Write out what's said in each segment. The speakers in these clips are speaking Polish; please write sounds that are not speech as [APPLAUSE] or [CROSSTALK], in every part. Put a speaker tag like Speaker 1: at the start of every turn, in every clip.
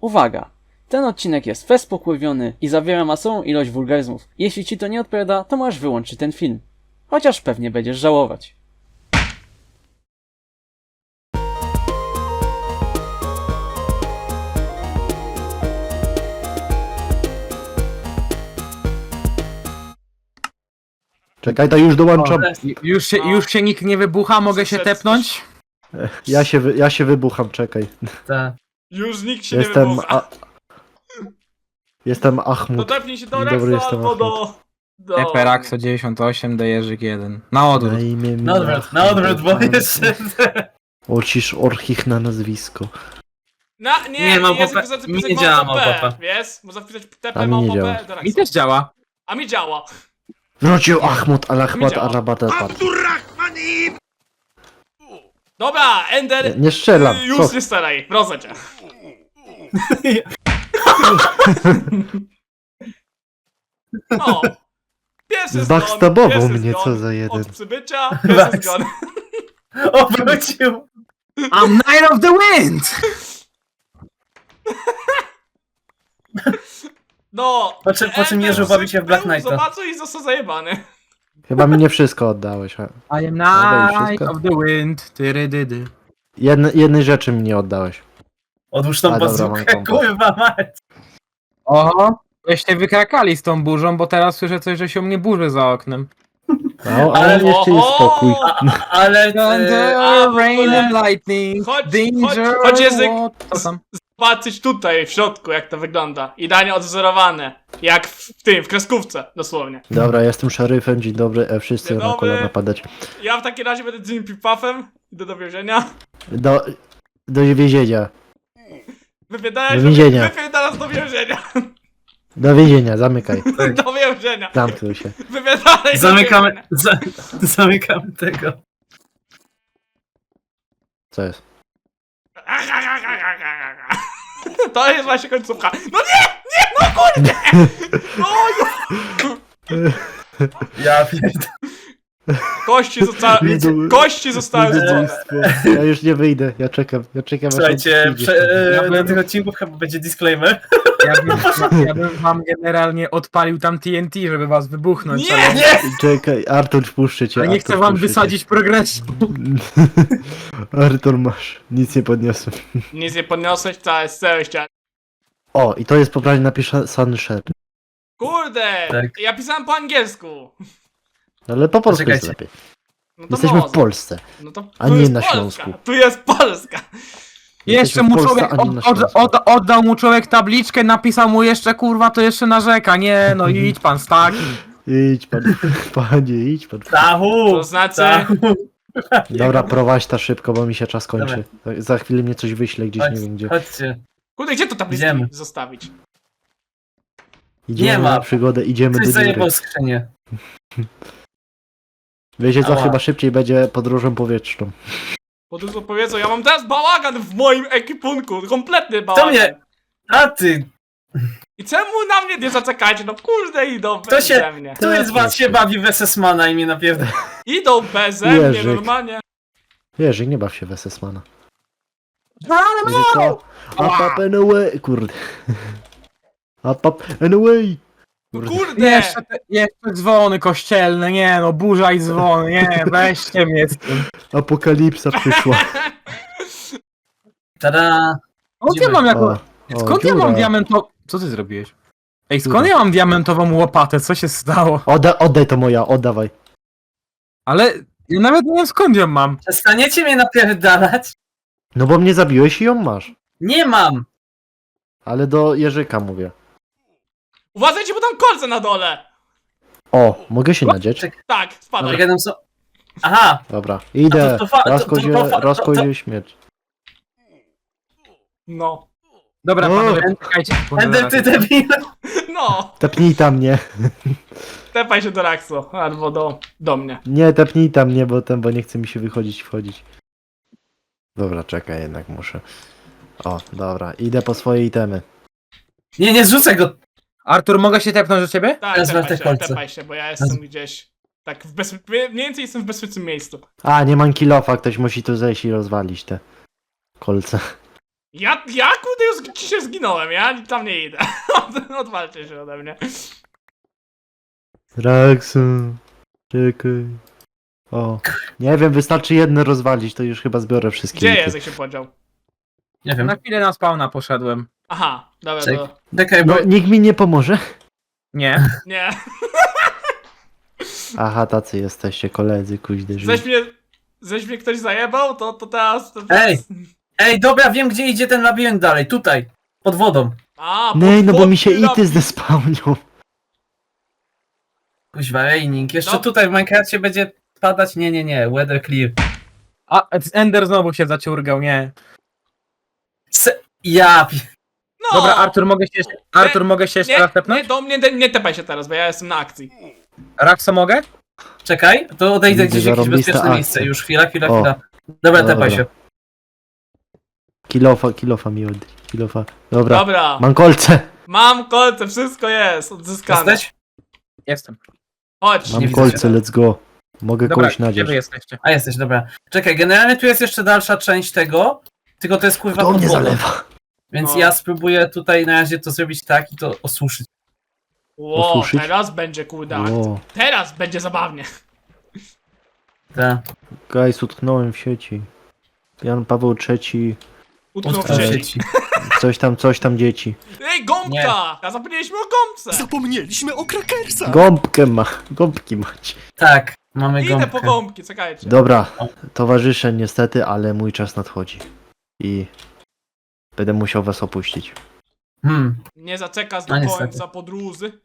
Speaker 1: Uwaga! Ten odcinek jest wespokojwiony i zawiera masową ilość wulgaryzmów. Jeśli ci to nie odpowiada, to możesz wyłączyć ten film. Chociaż pewnie będziesz żałować.
Speaker 2: Czekaj, to już dołączam.
Speaker 3: Ju- Już się, już się nikt nie wybucha, mogę się tepnąć?
Speaker 2: Ja się, wy, ja się wybucham, czekaj.
Speaker 4: Tak.
Speaker 5: Już nikt się nie
Speaker 2: Jestem. A... Jestem
Speaker 5: To
Speaker 2: Ahmud.
Speaker 5: tepnij się do
Speaker 2: Dzień
Speaker 5: Rexa
Speaker 2: dobry, jestem
Speaker 5: albo do... do...
Speaker 3: Eperaxo 98, Dejerzyk 1. Na odwrót.
Speaker 2: Na imię mi
Speaker 4: Na odwrót, na odwrót, bo jeszcze...
Speaker 2: Ocisz orchich na nazwisko.
Speaker 5: Na, nie,
Speaker 4: Nie,
Speaker 5: nie,
Speaker 4: małpa
Speaker 5: jest
Speaker 4: P-
Speaker 5: zapisać
Speaker 4: mi nie działa małpa P.
Speaker 5: Wiesz? Można wpisać TP
Speaker 2: A mi nie
Speaker 5: małpa
Speaker 2: działa.
Speaker 5: P do
Speaker 3: Mi
Speaker 5: Rexa.
Speaker 3: też działa.
Speaker 5: A mi działa.
Speaker 2: Wrócił Ahmud, al-Ahmad,
Speaker 5: działa.
Speaker 2: al-Abadabat.
Speaker 5: Dobra, Ender,
Speaker 2: Nie, nie strzelam,
Speaker 5: y, już
Speaker 2: co?
Speaker 5: nie staraj, proszę cię. [LAUGHS] O! Pierwszy zgon,
Speaker 2: Zbackstabował
Speaker 5: pierwszy
Speaker 2: mnie,
Speaker 5: zgon
Speaker 2: co za jeden.
Speaker 5: Od przybycia, [LAUGHS] pierwszy
Speaker 4: Backst-
Speaker 5: zgon. [LAUGHS]
Speaker 4: Obrócił!
Speaker 3: I'm Night of the Wind!
Speaker 5: No,
Speaker 4: Po czym- po czym
Speaker 5: Ender
Speaker 4: Jerzy bawi się w Black Knighta.
Speaker 5: Zobaczył i został zajebany.
Speaker 2: Chyba mi nie wszystko oddałeś.
Speaker 3: I am Night
Speaker 2: wszystko?
Speaker 3: of the Wind. Tyrydydy.
Speaker 2: Jedne, jednej rzeczy mi nie oddałeś.
Speaker 4: Odłóż tą
Speaker 2: A, dobra, mam
Speaker 4: bazookę, kurwa mać!
Speaker 3: Oho, żeście wykrakali z tą burzą, bo teraz słyszę coś, że się u mnie burzy za oknem.
Speaker 2: No,
Speaker 4: Ale-
Speaker 2: ale jeszcze jest spokój.
Speaker 4: Ale...
Speaker 3: Thunder,
Speaker 4: E,
Speaker 5: a, w
Speaker 3: rain and lightning,
Speaker 5: Chodź-
Speaker 3: danger,
Speaker 5: chodź- chodź, Język.
Speaker 3: what- Co tam?
Speaker 5: Patrzeć tutaj w środku, jak to wygląda. Idealnie odwzorowane. Jak w tym, w kreskówce, dosłownie.
Speaker 2: Dobra, jestem szeryfem, dzień dobry, e, wszyscy
Speaker 5: Dzień
Speaker 2: na
Speaker 5: dobry.
Speaker 2: kolana padać.
Speaker 5: Ja w takim razie będę Jimmy. Idę do więzienia.
Speaker 2: Do, do więzienia. [LAUGHS]
Speaker 5: Wypierdalaj
Speaker 2: Do więzienia.
Speaker 5: Wypierdalasz do więzienia. [LAUGHS]
Speaker 2: Do więzienia, zamykaj. [LAUGHS]
Speaker 5: Do więzienia.
Speaker 2: Zamknij się.
Speaker 5: Wypierdalaj do
Speaker 4: Zamykamy... Za, zamykamy tego.
Speaker 2: Co jest? [LAUGHS]
Speaker 5: To jest właśnie końcówka. No nie! Nie! No kurde! [LAUGHS] No, no.
Speaker 4: Ja pierdolę.
Speaker 5: Kości zostały...
Speaker 2: Widzę-
Speaker 5: Kości zostały.
Speaker 2: Ludobójstwo. Ja już nie wyjdę, ja czekam, ja czekam aż
Speaker 4: Słuchajcie,
Speaker 2: przyjdzie.
Speaker 4: prze,
Speaker 3: Ja
Speaker 4: e, na tych odcinków chyba będzie disclaimer.
Speaker 3: Ja bym, ja, bym wam generalnie odpalił tam TNT, żeby was wybuchnąć,
Speaker 5: Nie!
Speaker 3: ale,
Speaker 4: Nie!
Speaker 2: Czekaj, Artur, wpuszczę cię.
Speaker 3: ale nie
Speaker 2: Artur,
Speaker 3: chcę wam
Speaker 2: wpuszczę
Speaker 3: wysadzić progresu. [LAUGHS]
Speaker 2: Artur, masz. Nic nie podniosłem.
Speaker 5: Nic nie podniosłeś, całe ściany.
Speaker 2: O, i to jest poprawnie napisane Shed.
Speaker 5: Kurde!
Speaker 4: Tak.
Speaker 5: Ja pisałem po angielsku.
Speaker 2: Ale po polsku jest
Speaker 4: Poczekajcie.
Speaker 2: lepiej.
Speaker 5: No to
Speaker 2: Jesteśmy w
Speaker 5: może.
Speaker 2: Polsce.
Speaker 5: No to
Speaker 2: a
Speaker 5: tu
Speaker 2: nie
Speaker 5: jest
Speaker 2: na
Speaker 5: Polska.
Speaker 2: Śląsku.
Speaker 5: Tu jest Polska.
Speaker 3: Jeszcze mu
Speaker 2: Polsce,
Speaker 3: człowiek
Speaker 2: a nie
Speaker 3: od,
Speaker 2: na
Speaker 3: od,
Speaker 2: Śląsku.
Speaker 3: od, oddał mu człowiek tabliczkę, napisał mu jeszcze kurwa, to jeszcze narzeka. Nie no idź pan z takim.
Speaker 2: Idź pan, [LAUGHS] panie, idź pan.
Speaker 4: Tahu!
Speaker 5: To znaczy...
Speaker 4: Tahu!
Speaker 2: Dobra, prowadź ta szybko, bo mi się czas kończy. Za chwilę mnie coś wyśle gdzieś, nie wiem gdzie.
Speaker 4: Chodźcie.
Speaker 5: Kurde, gdzie to tabliczki
Speaker 4: Idziemy.
Speaker 5: zostawić?
Speaker 2: Idziemy
Speaker 4: Nie ma.
Speaker 2: na przygodę, idziemy
Speaker 4: Ktoś
Speaker 2: do dziury.
Speaker 4: zajebał skrzynię. [LAUGHS]
Speaker 2: Wiecie co,
Speaker 4: Ała.
Speaker 2: chyba szybciej będzie podróżą powietrzną.
Speaker 5: Bo tu powiedzą, ja mam teraz bałagan w moim ekipunku, kompletny
Speaker 4: To
Speaker 5: bałagan.
Speaker 4: mnie... A ty!
Speaker 5: I czemu na mnie nie zaczekacie? No kurde, idą
Speaker 4: Kto się-
Speaker 5: mnie.
Speaker 4: Kto z was się bawi w SS-mana i mnie napierdala?
Speaker 5: Idą beze mnie, normalnie.
Speaker 2: Wiesz, nie baw się w SS-mana. Wiecie co? Up, up and away, kurde. [LAUGHS] Up, up and away.
Speaker 5: No
Speaker 2: Kurde.
Speaker 5: kurde!
Speaker 3: Jeszcze, te, jeszcze dzwony kościelne, nie no, burza i dzwony, nie, weźcie mnie z tym.
Speaker 2: Apokalipsa przyszła. [LAUGHS]
Speaker 4: Tada!
Speaker 3: Skąd ja mam jako,
Speaker 2: o,
Speaker 3: skąd ja mam
Speaker 2: dziura.
Speaker 3: diamentową... Co ty zrobiłeś? Ej, skąd
Speaker 2: Dziura.
Speaker 3: ja mam diamentową łopatę, co się stało?
Speaker 2: Odda, oddaj to moja, oddawaj.
Speaker 3: Ale ja nawet nie wiem skąd ją mam.
Speaker 4: Przestaniecie mnie napierdalać?
Speaker 2: No bo mnie zabiłeś i ją masz.
Speaker 4: Nie mam!
Speaker 2: Ale do Jerzyka mówię.
Speaker 5: Uważajcie, bo tam kolce na dole!
Speaker 2: O, mogę się nadzieć?
Speaker 5: Tak, spadaj.
Speaker 4: Czekaj, tam są... Aha!
Speaker 2: Dobra, idę.
Speaker 4: To- to fa- to-
Speaker 2: Raz
Speaker 4: to-
Speaker 2: kozie,
Speaker 4: to fa-
Speaker 2: raz
Speaker 4: to-
Speaker 2: kozie śmierć.
Speaker 5: No.
Speaker 3: Dobra,
Speaker 2: O!
Speaker 3: panowie, czekajcie.
Speaker 4: Ender, ty debil!
Speaker 5: No.
Speaker 2: Tepnij tam mnie.
Speaker 5: Tepaj się do Raxu, albo do, do mnie.
Speaker 2: Nie, tepnij tam mnie, bo ten, bo nie chce mi się wychodzić i wchodzić. Dobra, czekaj, jednak muszę. O, dobra, idę po swoje itemy.
Speaker 4: Nie, nie zrzucę go!
Speaker 3: Artur, mogę się tepnąć do ciebie?
Speaker 5: Tak,
Speaker 4: Wezmę
Speaker 5: tepaj
Speaker 4: te
Speaker 5: się,
Speaker 4: kolce.
Speaker 5: tepaj się, bo ja jestem gdzieś... Tak, w bezpie... mniej więcej jestem w bezpiecznym miejscu.
Speaker 2: A, nie mam kilofa, ktoś musi tu zejść i rozwalić te kolce.
Speaker 5: Ja, ja kurde już dzisiaj zginąłem, ja tam nie idę. [LAUGHS] Odwalcie się ode mnie.
Speaker 2: Raxu, czekaj. O, nie wiem, wystarczy jedno rozwalić, to już chyba zbiorę wszystkie.
Speaker 5: Gdzie jak się podział?
Speaker 4: Nie wiem.
Speaker 3: Na chwilę na spawna poszedłem.
Speaker 5: Aha, dobra,
Speaker 4: Czek.
Speaker 5: to...
Speaker 4: Czekaj, bo...
Speaker 2: No, nikt mi nie pomoże.
Speaker 3: Nie.
Speaker 5: Nie. [LAUGHS]
Speaker 2: Aha, tacy jesteście koledzy, kuźdy.
Speaker 5: Ześ mnie... Ześ mnie ktoś zajebał, to, to teraz... To teraz...
Speaker 4: Ej! Ej, dobra, wiem gdzie idzie ten labirynt dalej. Tutaj. Pod wodą.
Speaker 5: A,
Speaker 2: Nej, no bo mi się
Speaker 5: podwodny
Speaker 2: ity
Speaker 5: labirynt.
Speaker 2: zdespawnią.
Speaker 4: Kuźwa, raining. Jeszcze
Speaker 5: No.
Speaker 4: tutaj w Minecrafcie będzie padać. Nie, nie, nie. Weather clear.
Speaker 3: A, Ender znowu się zaciurgał, nie.
Speaker 4: Se... Ja...
Speaker 5: No!
Speaker 3: Dobra, Artur, mogę się jeszcze, Artur, mogę się jeszcze
Speaker 5: nie,
Speaker 3: raz
Speaker 5: nie,
Speaker 3: tepnąć?
Speaker 5: do mnie nie, nie tepaj się teraz, bo ja jestem na akcji.
Speaker 3: Raksa mogę?
Speaker 4: Czekaj, to odejdę gdzieś w jakieś
Speaker 2: zarąbista
Speaker 4: bezpieczne
Speaker 2: akcja.
Speaker 4: miejsce. Już chwila, chwila,
Speaker 2: O.
Speaker 4: chwila. Dobra,
Speaker 2: Dobra.
Speaker 4: tepaj się.
Speaker 2: Kilofa, kilofa mi oddaj. Kilofa. Dobra,
Speaker 5: Dobra,
Speaker 2: mam kolce.
Speaker 5: mam kolce, wszystko jest odzyskane.
Speaker 4: Jesteś?
Speaker 3: Jestem.
Speaker 5: Chodź.
Speaker 2: Mam
Speaker 4: widzę
Speaker 2: kolce, let's go. Mogę
Speaker 3: Dobra,
Speaker 2: kogoś
Speaker 3: gdzie wy jesteście?
Speaker 4: A jesteś, dobra. Czekaj, generalnie tu jest jeszcze dalsza część tego. Tylko to jest kurwa
Speaker 2: To
Speaker 4: pod
Speaker 2: mnie
Speaker 4: wodą.
Speaker 2: zalewa.
Speaker 4: Więc
Speaker 5: No.
Speaker 4: ja spróbuję tutaj na razie to zrobić tak i to osuszyć.
Speaker 5: Ło,
Speaker 2: Osuszyć?
Speaker 5: teraz będzie kurde.
Speaker 2: O,
Speaker 5: Teraz będzie zabawnie.
Speaker 4: Tak.
Speaker 2: guys, utknąłem w sieci. Jan Paweł III,
Speaker 5: Utknął w
Speaker 4: Utknął w
Speaker 5: sieci.
Speaker 4: sieci.
Speaker 2: coś tam, coś tam dzieci.
Speaker 5: Ej, gąbka!
Speaker 4: Nie.
Speaker 5: A zapomnieliśmy o gąbce.
Speaker 6: Zapomnieliśmy o krakersach!
Speaker 2: Gąbkę ma, gąbki macie.
Speaker 4: Tak, mamy
Speaker 5: Idę
Speaker 4: gąbkę.
Speaker 5: po gąbki, czekajcie.
Speaker 2: Dobra, towarzysze, niestety, ale mój czas nadchodzi. I będę musiał was opuścić.
Speaker 4: Hmm.
Speaker 5: Nie zaczekasz
Speaker 4: No
Speaker 5: do
Speaker 4: niestety.
Speaker 5: końca podróży.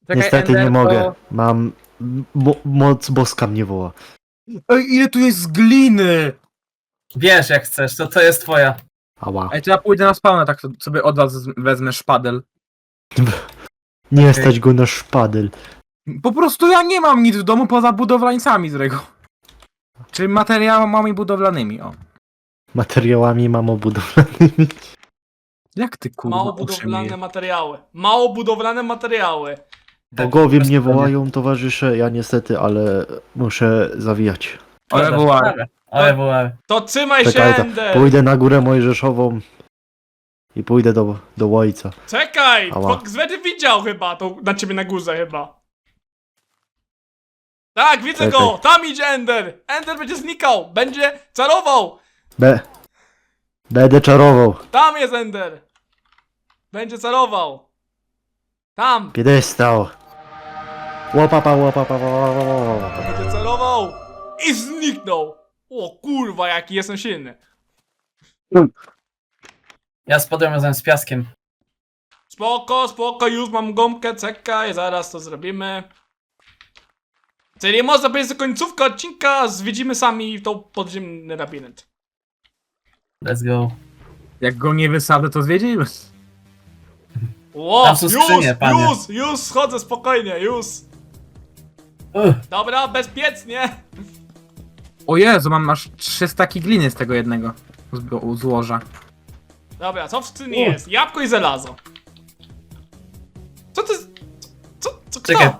Speaker 3: Czekaj,
Speaker 2: niestety
Speaker 3: Ender,
Speaker 2: nie
Speaker 3: to-
Speaker 2: mogę. Mam... Mo moc boska mnie woła.
Speaker 3: Ej, ile tu jest z gliny!
Speaker 4: Wiesz jak chcesz, to to jest twoja.
Speaker 2: Ała.
Speaker 3: Ej, to ja pójdę na spawna, tak sobie od was wezmę szpadel. [LAUGHS]
Speaker 2: Nie stać go na szpadel.
Speaker 3: Po prostu ja nie mam nic w domu poza budowlańcami z rego. Czy materiałami budowlanymi, o.
Speaker 2: Materiałami mam obudowlanymi.
Speaker 3: Jak ty kurwa
Speaker 5: Mało budowlane materiały. Mało budowlane materiały.
Speaker 2: Bogowie mnie wołają, towarzysze. Ja niestety, ale muszę zawijać.
Speaker 3: Ale
Speaker 4: dobra. Ale wołaj.
Speaker 5: To trzymaj
Speaker 2: Czekaj,
Speaker 5: się, Ender!
Speaker 2: pójdę na górę Mojżeszową i pójdę do, do ojca.
Speaker 5: Czekaj!
Speaker 2: Ała.
Speaker 5: Widział chyba, to na ciebie na górze chyba. Tak, widzę
Speaker 2: Czekaj.
Speaker 5: go! Tam idzie Ender! Ender będzie znikał! Będzie czarował!
Speaker 2: Be będę czarował.
Speaker 5: Tam jest Ender! Będzie celował! Tam!
Speaker 2: Piedestał. Łopapa, łopapa, łopapa.
Speaker 5: Będzie celował! I zniknął! O kurwa, jaki jestem silny!
Speaker 4: Ja spadłem razem z piaskiem.
Speaker 5: Spoko, spoko, już mam gąbkę, czekaj, zaraz to zrobimy. Czyli można powiedzieć, że końcówka odcinka zwiedzimy sami tą podziemny labirynt.
Speaker 4: Let's go.
Speaker 3: Jak go nie wysadzę, to zwiedzimy.
Speaker 5: Ło,
Speaker 4: Tam są
Speaker 5: już,
Speaker 4: skrzynie, panie.
Speaker 5: już, już schodzę spokojnie, już.
Speaker 4: Uch,
Speaker 5: Dobra, bezpiecznie.
Speaker 3: O Jezu, mam aż trzy staki gliny z tego jednego zbo- złoża.
Speaker 5: Dobra, co w skrzyni
Speaker 4: U.
Speaker 5: jest? Jabłko i żelazo. Co ty... Co, co, kto?
Speaker 4: Czekaj.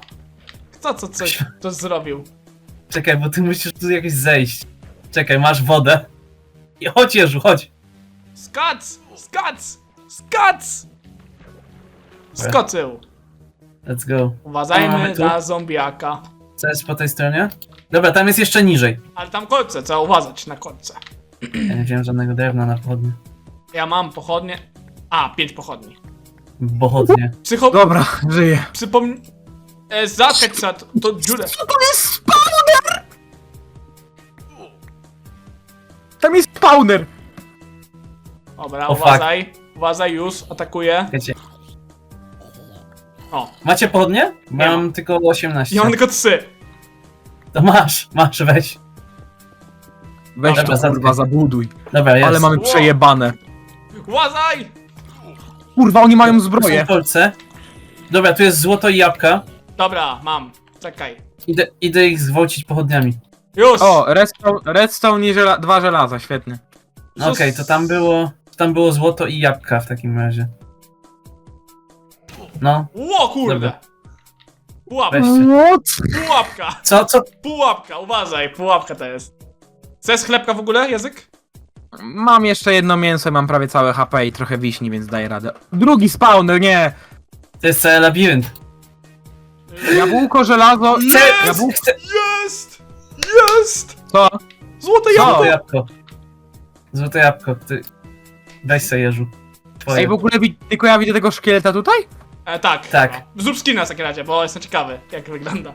Speaker 5: Kto co coś, coś zrobił?
Speaker 4: czekaj, bo ty musisz tu jakoś zejść. Czekaj, masz wodę. I chodź Jeżu, chodź.
Speaker 5: Skac! Skac! Skac! Skoczył.
Speaker 4: Let's go.
Speaker 5: Uważajmy
Speaker 4: tu?
Speaker 5: na zombiaka.
Speaker 4: Co jest po tej stronie? Dobra, tam jest jeszcze niżej.
Speaker 5: Ale tam kolce, trzeba uważać na kolce.
Speaker 4: Ja nie wziąłem żadnego drewna na pochodnie.
Speaker 5: Ja mam pochodnie. A, pięć pochodni.
Speaker 4: Pochodnie.
Speaker 5: Psycho...
Speaker 3: Dobra, żyję.
Speaker 5: Przypomnij... E, trzeba to, to dziurę.
Speaker 3: Tam jest spawner!
Speaker 5: Dobra,
Speaker 4: O, fuck.
Speaker 5: uważaj. Uważaj, już, atakuję.
Speaker 4: Czekajcie.
Speaker 5: O,
Speaker 4: Macie pochodnie?
Speaker 5: Nie
Speaker 4: Mam tylko 18.
Speaker 5: ja mam tylko trzy.
Speaker 4: To masz, masz, weź.
Speaker 3: Weź
Speaker 4: Dobra,
Speaker 3: to kurwa, zabuduj.
Speaker 4: Dobra, jest.
Speaker 3: Ale mamy
Speaker 5: Wow.
Speaker 3: przejebane.
Speaker 5: Uważaj!
Speaker 3: Kurwa, oni mają
Speaker 4: Tu
Speaker 3: zbroję.
Speaker 4: są kolce. Dobra, tu jest złoto i jabłka.
Speaker 5: Dobra, mam. Czekaj.
Speaker 4: Idę, idę ich zwolcić pochodniami.
Speaker 5: Już!
Speaker 3: O, redstone, redstone i żela dwa żelaza, świetnie.
Speaker 4: No Okej, to tam było. Tam było złoto i jabłka w takim razie. No,
Speaker 5: Ło, kurde!
Speaker 4: Dobra.
Speaker 5: Pułapka, pułapka,
Speaker 4: Co, co?
Speaker 5: pułapka, uważaj, pułapka to jest. Chcesz chlebka w ogóle, język?
Speaker 3: Mam jeszcze jedno mięso, mam prawie całe HP i trochę wiśni, więc daję radę. Drugi spawner, nie!
Speaker 4: To jest cały labirynt.
Speaker 3: Jabłko, żelazo...
Speaker 4: Chcę,
Speaker 3: Jabłko...
Speaker 4: chcę...
Speaker 5: Jest!
Speaker 3: Co?
Speaker 5: Złote jabłko!
Speaker 4: Złote jabłko. Złote jabłko, ty... Daj sobie jeżu. Twoje.
Speaker 3: Ej, w ogóle wi- tylko ja widzę tego szkieleta tutaj?
Speaker 5: E, tak.
Speaker 4: Tak.
Speaker 5: No. Zrób skina w takim razie, bo jestem ciekawy, jak wygląda.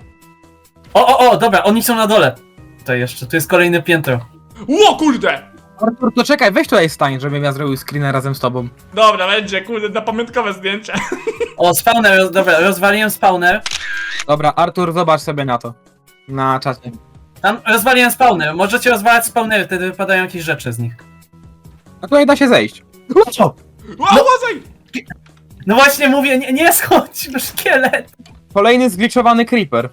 Speaker 4: O, o, o, dobra, oni są na dole. Tutaj jeszcze, tu jest kolejne piętro.
Speaker 5: Ło, kurde!
Speaker 3: Artur, to czekaj, weź tutaj stań, żebym ja zrobił screena razem z tobą.
Speaker 5: Dobra, będzie, kurde, na pamiątkowe zdjęcie.
Speaker 4: O, spawner, roz, dobra, rozwaliłem spawner.
Speaker 3: Dobra, Artur, zobacz sobie na to. Na czacie.
Speaker 4: Tam rozwaliłem spawner. Możecie rozwalać spawnery, wtedy wypadają jakieś rzeczy z nich.
Speaker 3: A tutaj da się zejść. O!
Speaker 5: Ła,
Speaker 4: No.
Speaker 5: łazaj!
Speaker 4: No właśnie mówię, nie, nie schodź, no szkielet.
Speaker 3: Kolejny zgliczowany creeper.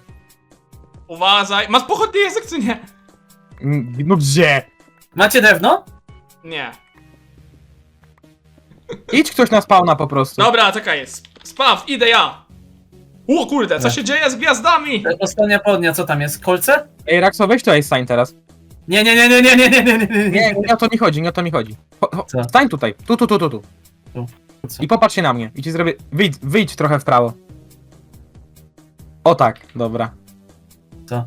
Speaker 5: Uważaj. Masz pochodnie język, czy nie?
Speaker 3: Mm, No gdzie?
Speaker 4: Macie drewno?
Speaker 5: Nie.
Speaker 3: Idź ktoś na spawna po prostu.
Speaker 5: Dobra, czekaj, jest. Spraw, idę ja. O kurde, co się dzieje z gwiazdami?
Speaker 4: Ostatnia podnia, co tam jest? Kolce?
Speaker 3: Ej, Raxo, weź tutaj stań teraz.
Speaker 4: Nie, nie, nie, nie, nie, nie, nie, nie, nie,
Speaker 3: Nie, nie o to mi chodzi, nie o to mi chodzi. Ho, ho,
Speaker 4: Co?
Speaker 3: stań tutaj, tu, tu, tu, tu, tu.
Speaker 4: Tu. Co?
Speaker 3: I popatrz się na mnie. I ci zrobię, wyjdź, wyjdź trochę w prawo. O tak, dobra.
Speaker 4: Co?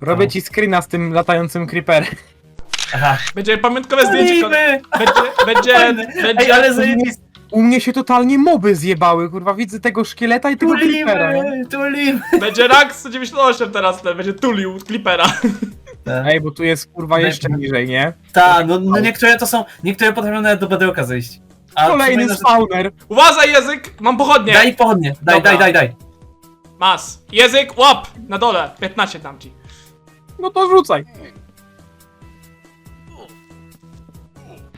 Speaker 3: Robię
Speaker 4: O.
Speaker 3: ci screena z tym latającym creeperem.
Speaker 4: Aha.
Speaker 5: Będzie pamiątkowe zdjęcie. kon-! Będzie, będzie,
Speaker 4: Fajne. Ej,
Speaker 5: będzie.
Speaker 4: ale zajebiste.
Speaker 3: U mnie się totalnie moby zjebały, kurwa, widzę tego szkieleta i tego nie?
Speaker 4: Tulimy, tulimy.
Speaker 5: Będzie rank 198 teraz, ten będzie tulił Clippera.
Speaker 3: Ej, bo tu jest kurwa jeszcze niżej, nie?
Speaker 4: Tak, no, no niektóre to są, niektóre potrafią nawet do bedroka zejść. A
Speaker 3: Kolejny
Speaker 4: przypominam, że-
Speaker 3: spawner.
Speaker 5: Uważaj język, mam pochodnie.
Speaker 4: Daj pochodnie, daj,
Speaker 5: Dobra.
Speaker 4: daj, daj, daj.
Speaker 5: Mas. Język, łap! Na dole, 15 dam ci.
Speaker 3: No to rzucaj.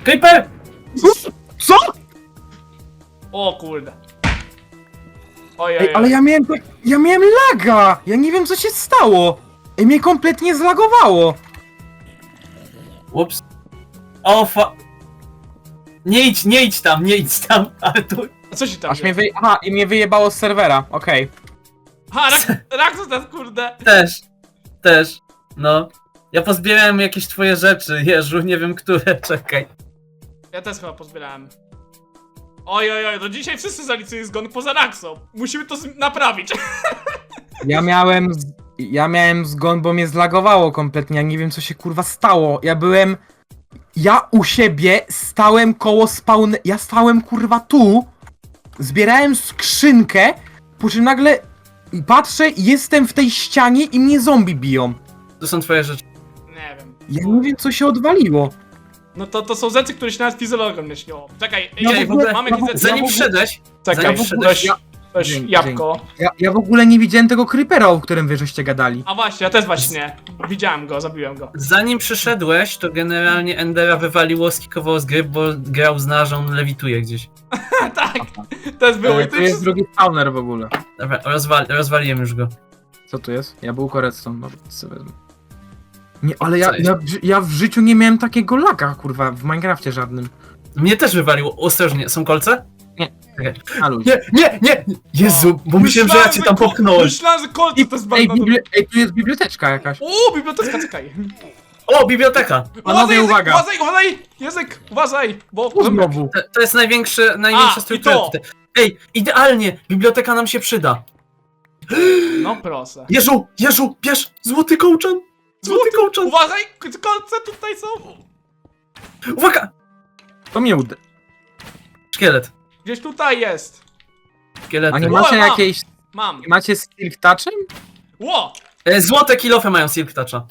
Speaker 4: Creeper!
Speaker 3: Co?
Speaker 5: O kurde. Ojej,
Speaker 3: Ej, ale ja miałem, tak- ja miałem laga! Ja nie wiem co się stało. Ej, mnie kompletnie zlagowało.
Speaker 4: Ups. O fa... Nie idź, nie idź tam, nie idź tam, ale tu...
Speaker 5: A co się tam
Speaker 3: Aż mnie
Speaker 5: dzieje?
Speaker 3: wy... Aha, i mnie wyjebało z serwera, okej.
Speaker 5: Ha, rak, rak to ten kurde.
Speaker 4: Też, też, no. Ja pozbierałem jakieś twoje rzeczy, Jeżu, nie wiem które, czekaj.
Speaker 5: Ja też chyba pozbierałem. Oj, oj, oj, no dzisiaj wszyscy zaliczyli zgon poza Raxą. Musimy to z- naprawić. [LAUGHS]
Speaker 3: Ja miałem... Z... Ja miałem zgon, bo mnie zlagowało kompletnie, ja nie wiem co się kurwa stało. Ja byłem... Ja u siebie stałem koło spawn... Ja stałem kurwa tu, zbierałem skrzynkę, po czym nagle patrzę, jestem w tej ścianie i mnie zombie biją.
Speaker 4: To są twoje rzeczy.
Speaker 5: Nie wiem.
Speaker 3: Ja nie wiem co się odwaliło.
Speaker 5: No to, to są rzeczy, które się nawet fizjologom nie śniło. Czekaj,
Speaker 3: Ja
Speaker 5: ej,
Speaker 3: w ogóle-
Speaker 5: mamy
Speaker 3: ja w-.
Speaker 4: Zanim wszedłeś,
Speaker 5: Czekaj,
Speaker 4: zanim
Speaker 5: weź,
Speaker 4: wszedłeś,
Speaker 5: weź, weź
Speaker 3: Dzięki,
Speaker 5: jabłko.
Speaker 3: Ja, ja w ogóle nie widziałem tego creepera, o którym wy żeście gadali.
Speaker 5: A właśnie, ja też właśnie. Widziałem go, zabiłem go.
Speaker 4: zanim przyszedłeś, to generalnie Endera wywaliło, skikowało z gry, bo grał z że on lewituje gdzieś. [LAUGHS]
Speaker 5: tak, też było i
Speaker 3: E,
Speaker 5: ty
Speaker 3: tu jest drugi spawner w ogóle.
Speaker 4: Dobra, rozwal, rozwaliłem już go.
Speaker 3: Co tu jest? Jabłko redstone, to sobie wezmę. Nie, ale ja,
Speaker 4: Co jest?
Speaker 3: ja, w ży- ja w życiu nie miałem takiego laka, kurwa, w Minecrafcie żadnym.
Speaker 4: Mnie też wywaliło, ostrożnie, są kolce?
Speaker 3: A ludzie.
Speaker 4: Nie, nie, nie! Jezu, bo myślałem, że ja cię tam popchnąłem.
Speaker 5: Myślałem, że kolce to jest
Speaker 3: Ej,
Speaker 5: bardzo...
Speaker 3: bibli- ej, tu jest biblioteczka jakaś.
Speaker 5: O, biblioteka, czekaj.
Speaker 4: O, biblioteka!
Speaker 3: Panowie,
Speaker 5: język,
Speaker 3: uwaga.
Speaker 5: uważaj, uważaj! Język, uważaj, bo...
Speaker 3: Tu znowu.
Speaker 4: To, to jest największy, największa
Speaker 5: A, i
Speaker 4: struktura
Speaker 5: to.
Speaker 4: tutaj. Ej, idealnie! Biblioteka nam się przyda.
Speaker 5: No proszę.
Speaker 4: Jeżu, Jeżu, bierz! Złoty kołczan! Złoty kołczan!
Speaker 5: Uważaj, kolce tutaj są.
Speaker 4: Uwaga!
Speaker 3: To mnie uda.
Speaker 4: Szkielet.
Speaker 5: Gdzieś tutaj jest.
Speaker 4: Szkielety.
Speaker 3: A nie macie
Speaker 5: mam.
Speaker 3: jakiejś...
Speaker 5: Mam.
Speaker 3: Nie macie silk touchem?
Speaker 5: Ło!
Speaker 4: E, Złote kilofy mają Silk Toucha.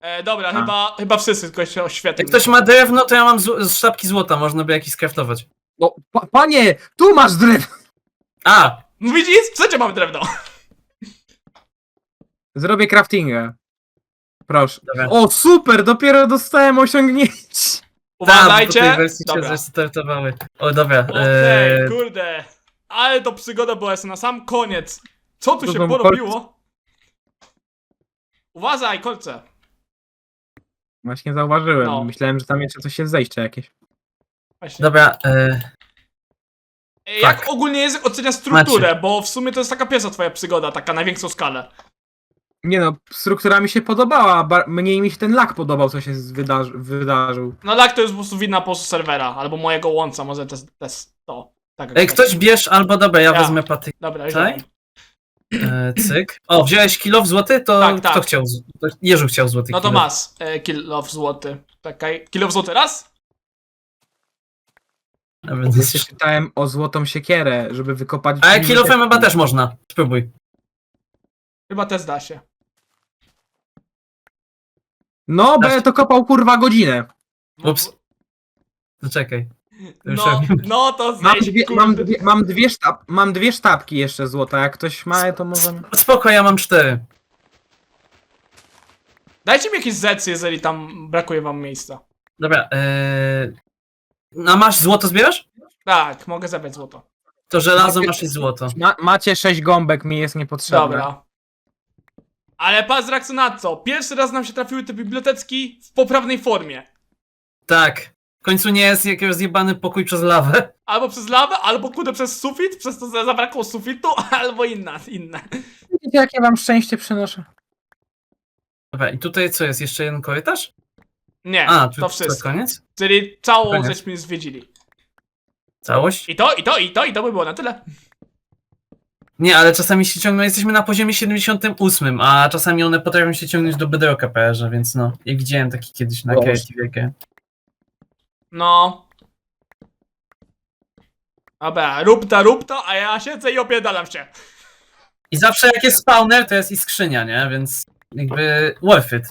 Speaker 5: E, dobra, chyba, chyba wszyscy tylko się oświetlą.
Speaker 4: Jak ktoś ma drewno, to ja mam z, z sztabki złota, można by jakiś skraftować.
Speaker 3: No, pa, panie, tu masz drewno!
Speaker 4: A!
Speaker 5: No widzisz? Wszędzie mamy drewno.
Speaker 3: Zrobię craftingę. Proszę.
Speaker 4: Dobra.
Speaker 3: O, super, dopiero dostałem osiągnięcie.
Speaker 4: Tam, po
Speaker 5: Uważajcie.
Speaker 4: tej wersji się
Speaker 5: Dobra.
Speaker 4: zrestartowały. O, dobra.
Speaker 5: Okej,
Speaker 4: e,
Speaker 5: kurde. Ale to przygoda była jest na sam koniec. Co tu
Speaker 3: To
Speaker 5: się porobiło? Uważaj, kolce.
Speaker 3: Właśnie zauważyłem.
Speaker 5: No.
Speaker 3: Myślałem, że tam jeszcze coś jest zejście jakieś.
Speaker 5: Właśnie.
Speaker 4: Dobra, e,
Speaker 5: E, Jak
Speaker 4: tak.
Speaker 5: ogólnie język ocenia strukturę, bo w sumie to jest taka pierwsza twoja przygoda, taka na większą skalę.
Speaker 3: Nie no, struktura mi się podobała, ba- mniej mi się ten lak podobał, co się wydarzy- wydarzył.
Speaker 5: No tak, to jest po prostu wina po prostu serwera, albo mojego łąca, może to jest to. Jest to. Tak,
Speaker 4: Ej, ktoś bierz, albo dobra, ja
Speaker 5: Ja.
Speaker 4: wezmę patyk.
Speaker 5: Dobra, już
Speaker 4: Tak? E, cyk. O, wziąłeś kilo w złoty? To
Speaker 5: Tak, tak.
Speaker 4: kto chciał? z- to Jerzu chciał złoty
Speaker 5: No to
Speaker 4: kilo.
Speaker 5: masz e, kilo w złoty. Czekaj, kilo w złoty raz?
Speaker 4: To
Speaker 3: się
Speaker 4: jest-
Speaker 3: czytałem o złotą siekierę, żeby wykopać...
Speaker 4: Ale kilofem chyba też można. Spróbuj.
Speaker 5: Chyba też da się.
Speaker 3: No, bo ja to kopał kurwa godzinę.
Speaker 4: Ups. To czekaj. To już
Speaker 5: No,
Speaker 4: robię.
Speaker 5: no to
Speaker 3: Mam
Speaker 5: zejdź,
Speaker 3: dwie,
Speaker 5: kurde.
Speaker 3: mam, dwie, mam, dwie sztab, mam dwie sztabki jeszcze złota, jak ktoś ma, to może...
Speaker 4: Spoko, ja mam cztery.
Speaker 5: Dajcie mi jakieś zecy, jeżeli tam brakuje wam miejsca.
Speaker 4: Dobra, e... No masz złoto zbierasz?
Speaker 5: Tak, mogę zabrać złoto.
Speaker 4: To żelazo masz i złoto.
Speaker 3: Ma, macie sześć gąbek, mi jest niepotrzebne.
Speaker 5: Dobra. Ale patrz z na co? Pierwszy raz nam się trafiły te biblioteczki w poprawnej formie.
Speaker 4: Tak. W końcu nie jest jakiś zjebany pokój przez lawę.
Speaker 5: Albo przez lawę, albo kurde przez sufit, przez to że zabrakło sufitu, [LAUGHS] albo inna, inne.
Speaker 3: Widzicie, jakie wam szczęście przynoszę?
Speaker 4: Dobra, i tutaj co jest? Jeszcze jeden korytarz?
Speaker 5: Nie,
Speaker 4: A, tu
Speaker 5: to
Speaker 4: to
Speaker 5: wszystko.
Speaker 4: koniec?
Speaker 5: Czyli całą
Speaker 4: Koniec.
Speaker 5: żeśmy zwiedzili.
Speaker 4: Całość?
Speaker 5: I to, i to, i to, i to by było na tyle.
Speaker 4: Nie, ale czasami się ciągną, jesteśmy na poziomie 78, a czasami one potrafią się ciągnąć do bedrocka PR, więc no, ja widziałem taki kiedyś na
Speaker 3: Boże.
Speaker 4: Creative.
Speaker 5: No. Dobra, rób to, rób to, a ja siedzę i opierdalam się.
Speaker 4: I zawsze jak jest spawner, to jest i skrzynia, nie? Więc jakby worth it.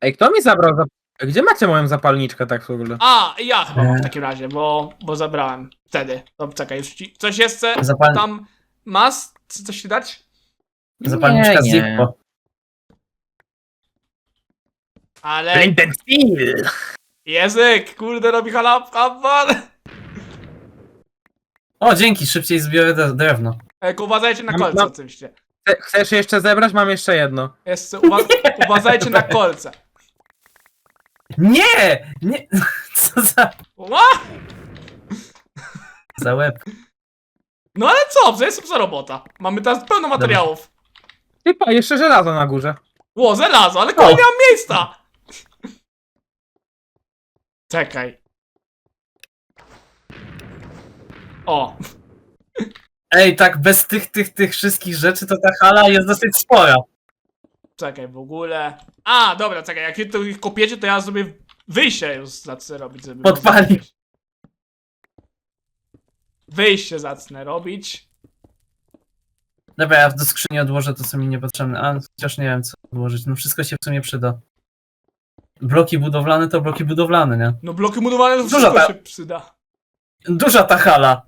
Speaker 3: Ej, kto mi zabrał za... Gdzie macie moją zapalniczkę tak w ogóle?
Speaker 5: A, i ja chyba mam w
Speaker 4: E.
Speaker 5: takim razie, bo, bo zabrałem wtedy. To czekaj, już ci... Coś jeszcze
Speaker 4: Zapal...
Speaker 5: tam masz? Czy coś ci dać?
Speaker 4: Zapalniczka
Speaker 3: Nie, nie.
Speaker 4: Zippo.
Speaker 5: Ale
Speaker 3: Blinded Steel!
Speaker 5: język, kurde, robi halapkaban.
Speaker 4: O, dzięki, szybciej zbiorę de- drewno.
Speaker 5: Ej, uważajcie na
Speaker 3: Mam-
Speaker 5: kolce
Speaker 3: mam-
Speaker 5: oczywiście.
Speaker 3: Chce- Chcesz jeszcze zebrać? Mam jeszcze jedno.
Speaker 5: Jeszcze uwa- [LAUGHS] uważajcie na kolce.
Speaker 4: Nie! Nie! [LAUGHS] Co za...
Speaker 5: Ła!
Speaker 4: za łeb.
Speaker 5: No ale co, to jest za robota. Mamy teraz pełno materiałów.
Speaker 3: Typa, jeszcze żelazo na górze.
Speaker 5: Ło, żelazo, ale kurde, nie mam miejsca! Czekaj. O,
Speaker 4: Ej, tak bez tych, tych, tych wszystkich rzeczy, to ta hala jest dosyć spora.
Speaker 5: czekaj, w ogóle... A, dobra, czekaj, jak wy to ich kopiecie, to ja sobie wyjście już zacznę robić, żeby...
Speaker 4: Podpali.
Speaker 5: Wyjście zacznę robić.
Speaker 4: Dobra, ja do skrzyni odłożę to, co mi niepotrzebne. A, chociaż nie wiem, co odłożyć. No wszystko się w sumie przyda. Bloki budowlane to bloki budowlane, nie?
Speaker 5: No bloki budowane to
Speaker 4: Dużo
Speaker 5: wszystko
Speaker 4: ta-
Speaker 5: się przyda.
Speaker 4: Duża ta hala.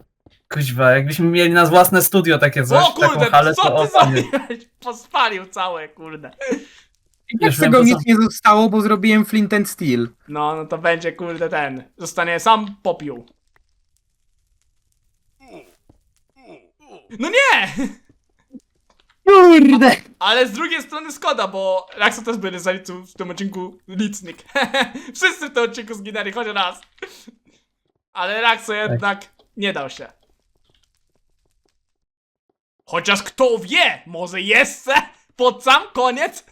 Speaker 4: Kuźwa, jakbyśmy mieli nas własne studio takie coś,
Speaker 5: O kurde,
Speaker 4: taką halę,
Speaker 5: co
Speaker 4: to
Speaker 5: ty
Speaker 4: o
Speaker 5: zrobiłeś? [LAUGHS] Pospalił całe, kurde.
Speaker 3: I
Speaker 4: Już
Speaker 3: z tego nic nie zostało, bo zrobiłem flint and steel.
Speaker 5: No, no to będzie, kurde, ten. Zostanie sam popiół. No nie!
Speaker 3: Kurde!
Speaker 5: Ale z drugiej strony szkoda, bo Raxo też by zaliczył w tym odcinku licznik. [LAUGHS] Wszyscy w tym odcinku zginęli, choć raz. Ale Raxo jednak nie dał się. Chociaż kto wie, może jeszcze pod sam koniec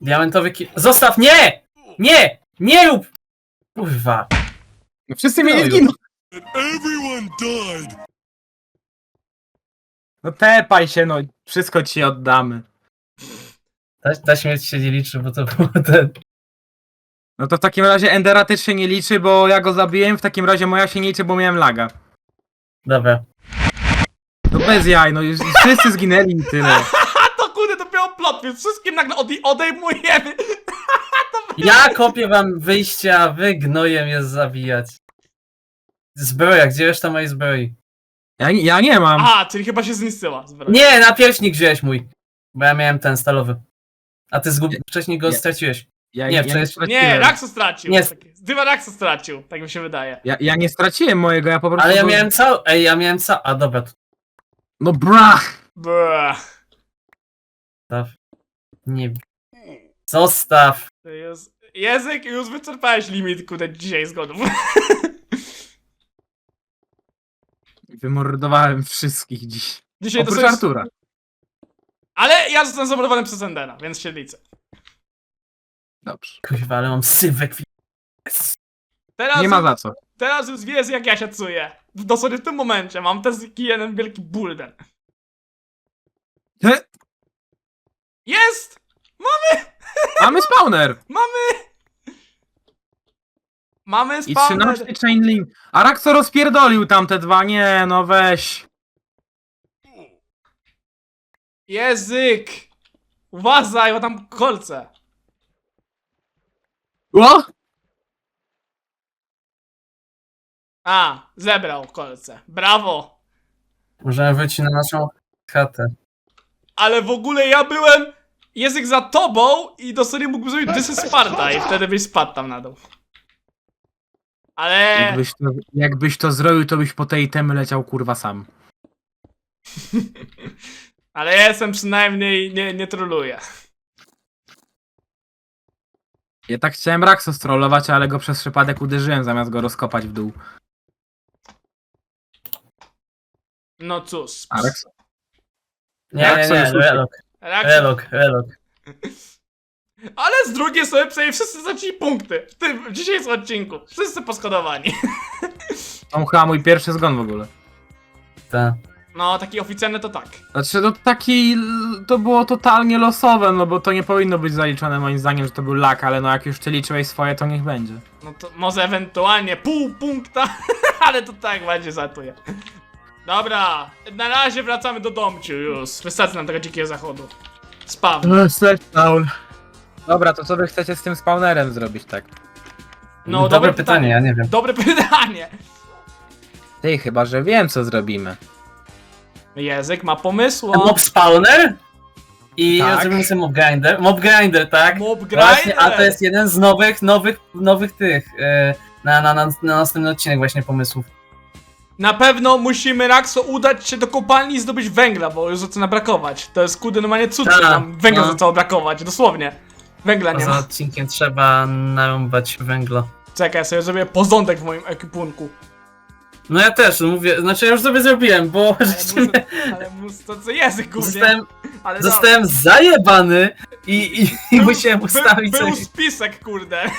Speaker 4: Diamentowy ki... Zostaw, nie! Nie! Nie rób! Kurwa.
Speaker 3: No wszyscy mieli zginąć.
Speaker 6: Everyone died.
Speaker 3: No tepaj się, no. Wszystko ci oddamy.
Speaker 4: Ta, ta śmierć się nie liczy, bo to było ten...
Speaker 3: No to w takim razie Endera też się nie liczy, bo ja go zabiłem. W takim razie moja się nie liczy, bo miałem laga.
Speaker 4: Dobra.
Speaker 3: No bez jaj, no już wszyscy zginęli i tyle. [LAUGHS]
Speaker 5: To kurde dopiero plot, więc wszystkim nagle ode- odejmujemy. [LAUGHS]
Speaker 4: Ja kopię wam wyjście, a wy gnojem jest zabijać. Zbroja, gdzie reszta mojej zbroi?
Speaker 3: Ja, ja nie mam.
Speaker 5: Aha, czyli chyba się zniszczyła.
Speaker 4: Nie, napierśnik wziąłeś mój. Bo ja miałem ten stalowy. A ty zgub... wcześniej go
Speaker 3: Nie.
Speaker 4: straciłeś.
Speaker 3: Ja,
Speaker 4: nie,
Speaker 3: ja,
Speaker 4: przecież-
Speaker 5: Nie,
Speaker 3: straciłem.
Speaker 5: Raxo stracił.
Speaker 4: Nie.
Speaker 5: Nie. Dywa Raxo stracił, tak mi się wydaje.
Speaker 3: Ja, ja nie straciłem mojego, ja po prostu...
Speaker 4: Ale ja
Speaker 3: go-
Speaker 4: miałem cały... Ej, ja miałem cały... A dobra, to
Speaker 3: No bra!
Speaker 5: Brr.
Speaker 4: zostaw. Nie... Zostaw.
Speaker 5: To jest... Język, już wyczerpałeś limit, kurde, dzisiaj zgodów. [LAUGHS]
Speaker 3: Wymordowałem wszystkich dziś.
Speaker 5: Dzisiaj to
Speaker 3: Oprócz
Speaker 5: są...
Speaker 3: Artura.
Speaker 5: Ale ja zostałem zablokowany przez Endera, więc się liczę.
Speaker 3: Dobrze.
Speaker 4: Kurwa, ale mam sywę kwi...
Speaker 5: Teraz,
Speaker 3: Nie ma za co.
Speaker 5: teraz już wiesz jak ja się czuję. W- Dosłownie w tym momencie mam taki jeden wielki bulden.
Speaker 3: He,
Speaker 5: Jest!
Speaker 3: Mamy spawner!
Speaker 5: Mamy! Mamy
Speaker 3: I
Speaker 5: spawner.
Speaker 3: 13 chain link. A Raxo rozpierdolił tamte dwa, nie no weź.
Speaker 5: Język! Uważaj, bo tam kolce.
Speaker 3: O!
Speaker 5: A, zebrał kolce. Brawo!
Speaker 4: Możemy wrócić na naszą chatę.
Speaker 5: Ale w ogóle ja byłem język za tobą i dosłownie mógłbym zrobić This is Sparta i wtedy byś spadł tam na dół. Ale...
Speaker 3: Jakbyś to, jakbyś to zrobił, to byś po tej temy leciał kurwa sam. [LAUGHS]
Speaker 5: Ale ja jestem przynajmniej, nie, nie troluję.
Speaker 3: Ja tak chciałem Raxo strollować, ale go przez przypadek uderzyłem zamiast go rozkopać w dół.
Speaker 5: No cóż.
Speaker 3: A Raxo?
Speaker 4: Nie,
Speaker 3: Jak
Speaker 4: nie,
Speaker 3: sobie
Speaker 4: nie, relok, relok, relok.
Speaker 5: Ale z drugiej strony przynajmniej wszyscy zaczęli punkty. W tym w dzisiejszym odcinku. Wszyscy poskodowani.
Speaker 3: To chyba mój pierwszy zgon w ogóle.
Speaker 4: Ta.
Speaker 5: No, taki oficjalny to tak.
Speaker 3: Znaczy, no taki, to było totalnie losowe, no bo to nie powinno być zaliczone moim zdaniem, że to był lak, ale no jak już ty liczyłeś swoje, to niech będzie.
Speaker 5: No to może ewentualnie pół punkta, [LAUGHS] ale to tak będzie zatuje. Dobra, na razie wracamy do domciu już. Wystarczy nam tego dzikiego zachodu. Spawn.
Speaker 3: Dobra, to co wy chcecie z tym spawnerem zrobić, tak?
Speaker 5: No,
Speaker 4: dobre, pytanie, ja nie wiem.
Speaker 5: Dobre [LAUGHS] pytanie.
Speaker 3: Ty, chyba, że wiem, co zrobimy.
Speaker 5: Język ma pomysł.
Speaker 4: Mob spawner? I
Speaker 3: Tak.
Speaker 4: zrobimy sobie mob grinder. Mob grinder, tak?
Speaker 5: Mob
Speaker 4: Właśnie, a to
Speaker 5: grinder.
Speaker 4: jest jeden z nowych, nowych, nowych tych, e, na, na, na, na następny odcinek właśnie pomysłów.
Speaker 5: Na pewno musimy, Raxo, udać się do kopalni i zdobyć węgla, bo już zaczyna brakować. To jest kudy normalnie cud, że
Speaker 4: Tak,
Speaker 5: nam węgla
Speaker 4: no.
Speaker 5: zaczęło brakować, dosłownie. Węgla nie
Speaker 4: Poza
Speaker 5: ma.
Speaker 4: odcinkiem trzeba narąbać węgla.
Speaker 5: Czekaj, ja sobie zrobię porządek w moim ekwipunku.
Speaker 4: No ja też, no mówię, znaczy ja już sobie zrobiłem, bo
Speaker 5: Ale
Speaker 4: rzeczywiście [LAUGHS]
Speaker 5: muszę, ale muszę, to co język głównie.
Speaker 4: zostałem,
Speaker 5: ale
Speaker 4: zostałem zajebany i, i, i musiałem ustawić
Speaker 5: był, był
Speaker 4: sobie
Speaker 5: spisek, kurde. [LAUGHS]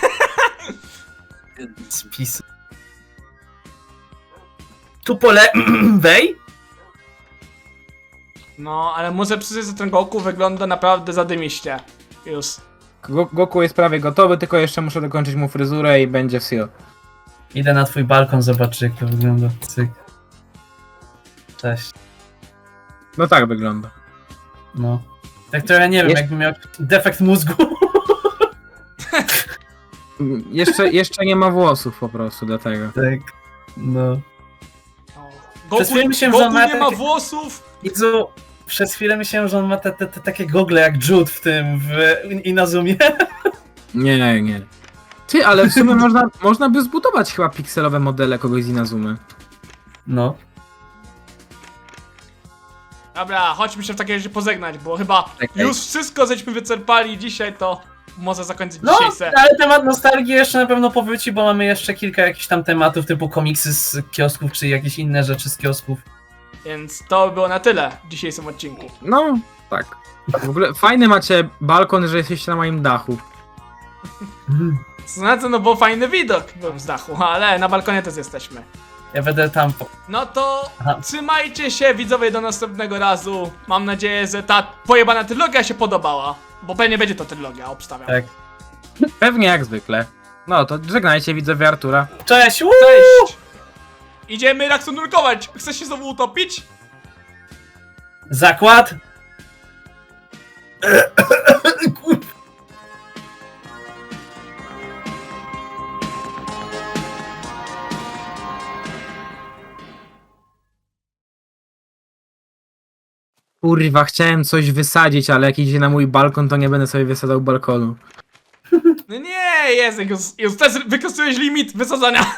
Speaker 4: spis. Tu pole [CLEARS THROAT] wej?
Speaker 5: No, ale muszę przyznać, że ten Goku wygląda naprawdę zadymiście. Już.
Speaker 3: Go Goku jest prawie gotowy, tylko jeszcze muszę dokończyć mu fryzurę i będzie w seal.
Speaker 4: Idę na twój balkon, zobaczę jak to wygląda. Cyk. Cześć.
Speaker 3: No tak wygląda.
Speaker 4: No. Tak to ja nie wiem,
Speaker 3: Jest-
Speaker 4: jakbym miał defekt mózgu.
Speaker 3: Mm, [LAUGHS] Jeszcze, jeszcze nie ma włosów po prostu, dlatego.
Speaker 4: tak. No.
Speaker 5: Goku,
Speaker 4: Przez chwilę myślałem,
Speaker 5: Goku
Speaker 4: że on ma
Speaker 5: nie ma
Speaker 4: takie-
Speaker 5: włosów.
Speaker 4: Idzu, przez chwilę myślałem, że on ma te, te, te takie gogle jak Jude w tym, w Inazumie.
Speaker 3: Nie, nie. Ty, ale w sumie [LAUGHS] można, można by zbudować chyba pikselowe modele kogoś z Inazumy.
Speaker 4: No.
Speaker 5: Dobra, chodźmy się w takim razie pożegnać, bo chyba
Speaker 3: Czekaj.
Speaker 5: już wszystko żeśmy wyczerpali dzisiaj, to może zakończyć
Speaker 4: No,
Speaker 5: dzisiaj se.
Speaker 4: ale temat nostalgii jeszcze na pewno powróci, bo mamy jeszcze kilka jakichś tam tematów typu komiksy z kiosków, czy jakieś inne rzeczy z kiosków.
Speaker 5: Więc to by było na tyle w dzisiejszym odcinku.
Speaker 3: No, tak. W ogóle fajny macie balkon, że jesteście na moim dachu.
Speaker 5: Znaczy, no bo fajny widok był z dachu, ale na balkonie też jesteśmy.
Speaker 4: Ja będę tam. Po...
Speaker 5: No to
Speaker 4: Aha.
Speaker 5: trzymajcie się widzowie do następnego razu. Mam nadzieję, że ta pojebana trylogia się podobała. Bo pewnie będzie to trylogia, obstawiam.
Speaker 4: Tak.
Speaker 3: Pewnie jak zwykle. No to żegnajcie widzowie Artura.
Speaker 4: Cześć! Woo!
Speaker 5: Cześć! Idziemy Raksu nurkować! Chcesz się znowu utopić?
Speaker 4: Zakład!
Speaker 3: Kurwa, chciałem coś wysadzić, ale jak idzie na mój balkon, to nie będę sobie wysadzał balkonu.
Speaker 5: No nie, Jezek, już, już też wykorzystałeś limit wysadzania.